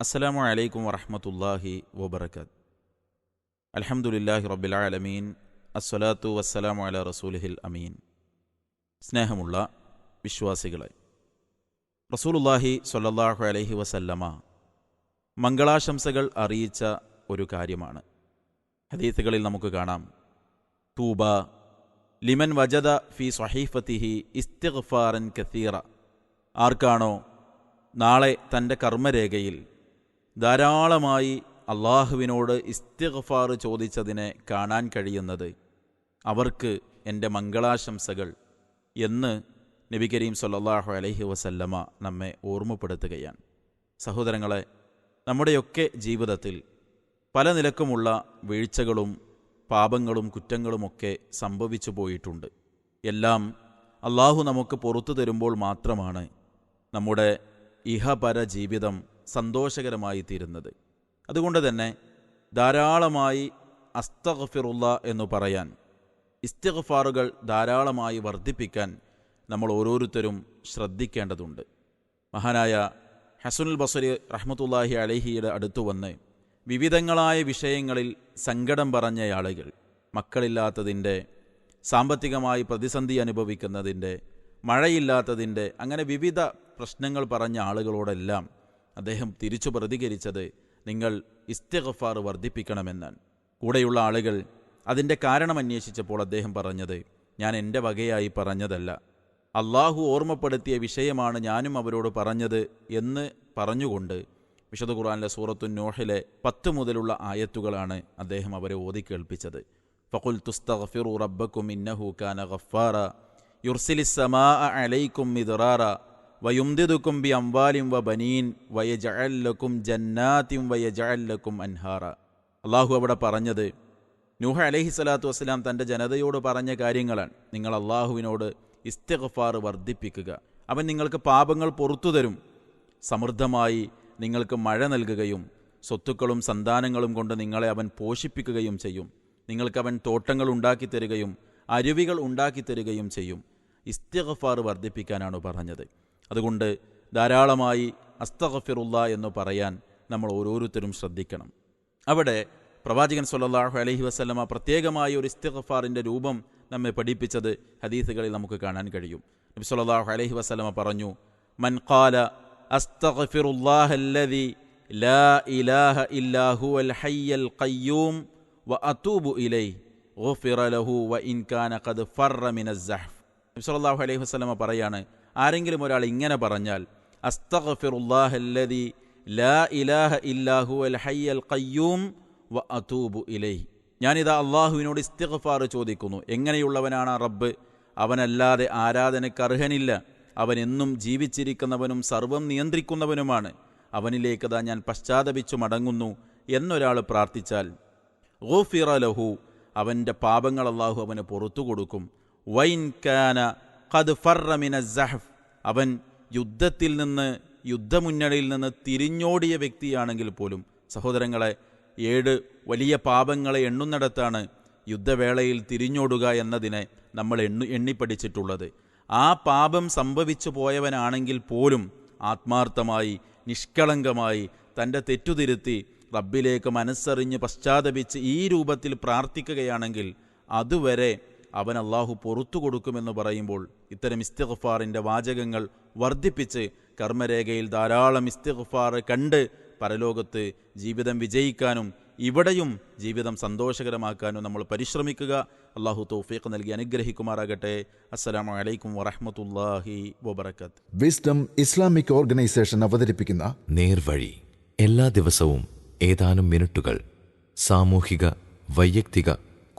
അസ്സലാമു അലൈക്കും വറഹമത്തല്ലാഹി വബർക്കാത്ത് അലഹമുല്ലാഹി റബ്ബിൽ ആലമീൻ. അസ്സലാത്തു വസ്സലാമു അല റസൂലഹിൽ അമീൻ. സ്നേഹമുള്ള വിശ്വാസികളെ റസൂലുല്ലാഹി സൊല്ലാഹു അലൈഹി വസല്ലമ മംഗളാശംസകൾ അറിയിച്ച ഒരു കാര്യമാണ്. ഹദീസുകളിൽ നമുക്ക് കാണാം. തൂബ ലിമൻ വജദ ഫി സ്വഹീഫത്തിഹി ഇസ്തിഗ്ഫാറൻ കസീറ. ആർക്കാണോ നാളെ തന്റെ കർമ്മരേഖയിൽ ധാരാളമായി അള്ളാഹുവിനോട് ഇസ്തിഗ്ഫാർ ചോദിച്ചതിനെ കാണാൻ കഴിയുന്നത് അവർക്ക് എന്റെ മംഗളാശംസകൾ എന്ന് നബി കരീം സല്ലാഹു അലഹി വസല്ലമ നമ്മെ ഓർമ്മപ്പെടുത്തുകയാണ്. സഹോദരങ്ങളെ നമ്മുടെയൊക്കെ ജീവിതത്തിൽ പല നിലക്കുമുള്ള വീഴ്ചകളും പാപങ്ങളും കുറ്റങ്ങളുമൊക്കെ സംഭവിച്ചു പോയിട്ടുണ്ട്. എല്ലാം അള്ളാഹു നമുക്ക് പുറത്തു തരുമ്പോൾ മാത്രമാണ് നമ്മുടെ ഇഹപര ജീവിതം സന്തോഷകരമായി തീരുന്നത് അതുകൊണ്ട് തന്നെ ധാരാളമായി അസ്തഗ്ഫിറുള്ള എന്ന് പറയാൻ ഇസ്തിഗ്ഫാറുകൾ ധാരാളമായി വർദ്ധിപ്പിക്കാൻ നമ്മൾ ഓരോരുത്തരും ശ്രദ്ധിക്കേണ്ടതുണ്ട്. മഹാനായ ഹസുനുൽ ബസരി റഹ്മത്തുല്ലാഹി അലഹിയുടെ അടുത്തു വന്ന് വിവിധങ്ങളായ വിഷയങ്ങളിൽ സങ്കടം പറഞ്ഞ ആളുകൾ മക്കളില്ലാത്തതിന്റെ സാമ്പത്തികമായി പ്രതിസന്ധി അനുഭവിക്കുന്നതിന്റെ മഴയില്ലാത്തതിന്റെ അങ്ങനെ വിവിധ പ്രശ്നങ്ങൾ പറഞ്ഞ ആളുകളോടെല്ലാം അദ്ദേഹം തിരിച്ചു പ്രതികരിച്ചത് നിങ്ങൾ ഇസ്തിഗഫാർ വർദ്ധിപ്പിക്കണമെന്ന് കൂടെയുള്ള ആളുകൾ അതിന്റെ കാരണം അന്വേഷിച്ചപ്പോൾ അദ്ദേഹം പറഞ്ഞത് ഞാൻ എന്റെ വകയായി പറഞ്ഞതല്ല. അള്ളാഹു ഓർമ്മപ്പെടുത്തിയ വിഷയമാണ് ഞാനും അവരോട് പറഞ്ഞത് എന്ന് പറഞ്ഞുകൊണ്ട് വിശുദ്ധ ഖുർആാനിലെ സൂറത്തു നോഹിലെ പത്ത് മുതലുള്ള ആയത്തുകളാണ് അദ്ദേഹം അവരെ ഓതി കേൾപ്പിച്ചത്. ഫഖുൽ തുസ്തഗ്ഫിറു റബ്ബക്കും ഇന്നഹു കാന ഗഫാറ യുർസിലിസ്സമാ അലൈക്കും മിദ്റാറ വയുംദിദുക്കും ബി അംവാലിം വ ബനീൻ വയജഅല്ലക്കും ജന്നാത്തിം വയജഅല്ലക്കും അൻഹാറ. അള്ളാഹു അവിടെ പറഞ്ഞത് നൂഹ അലൈഹി സ്വലാത്തു വസ്സലാം തന്റെ ജനതയോട് പറഞ്ഞ കാര്യങ്ങളാണ്. നിങ്ങൾ അള്ളാഹുവിനോട് ഇസ്തിഗ്ഫാർ വർദ്ധിപ്പിക്കുക. അവൻ നിങ്ങൾക്ക് പാപങ്ങൾ പൊറത്തു തരും. സമൃദ്ധമായി നിങ്ങൾക്ക് മഴ നൽകുകയും സ്വത്തുക്കളും സന്താനങ്ങളും കൊണ്ട് നിങ്ങളെ അവൻ പോഷിപ്പിക്കുകയും ചെയ്യും. നിങ്ങൾക്കവൻ തോട്ടങ്ങൾ ഉണ്ടാക്കി തരികയും അരുവികൾ ഉണ്ടാക്കി തരികയും ചെയ്യും. ഇസ്തിഗ്ഫാർ വർദ്ധിപ്പിക്കാനാണ് പറഞ്ഞത്. അതുകൊണ്ട് ധാരാളമായി അസ്തഗഫിറുള്ള എന്ന് പറയാൻ നമ്മൾ ഓരോരുത്തരും ശ്രദ്ധിക്കണം. അവിടെ പ്രവാചകൻ സല്ലല്ലാഹു അലഹി വസല്ലമ പ്രത്യേകമായ ഒരു ഇസ്തിഗ്ഫാറിന്റെ രൂപം നമ്മെ പഠിപ്പിച്ചത് ഹദീസുകളിൽ നമുക്ക് കാണാൻ കഴിയും. നബി സല്ലല്ലാഹു അലഹി വസല്ലമ പറഞ്ഞു മൻ ഖാല അസ്തഗ്ഫിറുല്ലാഹല്ലദി ലാ ഇലാഹ ഇല്ലാഹു അൽ ഹയ്യൽ ഖയ്യൂം വ അതൂബു ഇലൈഹി ഗുഫിറ ലഹു വ ഇൻ കാന ഖദ് ഫറ മിനസ് നബി അലൈഹി വസല്ലമ പറയാണ് ആരെങ്കിലും ഒരാൾ ഇങ്ങനെ പറഞ്ഞാൽ അസ്തഗ്ഫിറുല്ലാഹല്ലദി ലാ ഇലാഹ ഇല്ലാഹു അൽ ഹയ്യൽ ഖയ്യൂം വ അതൂബു ഇലൈഹി. ഞാനിതാ അള്ളാഹുവിനോട് ഇസ്തിഗ്ഫാർ ചോദിക്കുന്നു. എങ്ങനെയുള്ളവനാണ് ആ റബ്ബ്? അവനല്ലാതെ ആരാധനയ്ക്ക് അർഹനില്ല. അവൻ എന്നും ജീവിച്ചിരിക്കുന്നവനും സർവം നിയന്ത്രിക്കുന്നവനുമാണ്. അവനിലേക്കതാ ഞാൻ പശ്ചാത്തപിച്ചു മടങ്ങുന്നു എന്നൊരാൾ പ്രാർത്ഥിച്ചാൽ ഗോഫിറ ലഹു. അവന്റെ പാപങ്ങൾ അള്ളാഹു അവന് പുറത്തു കൊടുക്കും. വൈൻ കാന അവൻ യുദ്ധത്തിൽ നിന്ന് യുദ്ധമുന്നണിയിൽ നിന്ന് തിരിഞ്ഞോടിയ വ്യക്തിയാണെങ്കിൽ പോലും സഹോദരങ്ങളെ ഏഴ് വലിയ പാപങ്ങളെ എണ്ണുന്നിടത്താണ് യുദ്ധവേളയിൽ തിരിഞ്ഞോടുക എന്നതിനെ നമ്മൾ എണ്ണു എണ്ണിപ്പടിച്ചിട്ടുള്ളത് ആ പാപം സംഭവിച്ചു പോയവനാണെങ്കിൽ പോലും ആത്മാർത്ഥമായി നിഷ്കളങ്കമായി തന്റെ തെറ്റുതിരുത്തി റബ്ബിലേക്ക് മനസ്സറിഞ്ഞ് പശ്ചാത്തപിച്ച് ഈ രൂപത്തിൽ പ്രാർത്ഥിക്കുകയാണെങ്കിൽ അതുവരെ അവൻ അള്ളാഹു പൊറത്തു കൊടുക്കുമെന്ന് പറയുമ്പോൾ ഇത്തരം ഇസ്തിഗ്ഫാറിന്റെ വാചകങ്ങൾ വർദ്ധിപ്പിച്ച് കർമ്മരേഖയിൽ ധാരാളം ഇസ്തിഗ്ഫാർ കണ്ട് പരലോകത്ത് ജീവിതം വിജയിക്കാനും ഇവിടെയും ജീവിതം സന്തോഷകരമാക്കാനും നമ്മൾ പരിശ്രമിക്കുക. അള്ളാഹു തൗഫീഖ് നൽകി അനുഗ്രഹിക്കുമാറാകട്ടെ. അസ്സലാമു അലൈക്കും വറഹമത്തല്ലാഹി വബർക്കത്ത് വിസ്ഡം ഇസ്ലാമിക് ഓർഗനൈസേഷൻ അവതരിപ്പിക്കുന്ന നേർവഴി. എല്ലാ ദിവസവും ഏതാനും മിനിറ്റുകൾ സാമൂഹിക വൈയക്തിക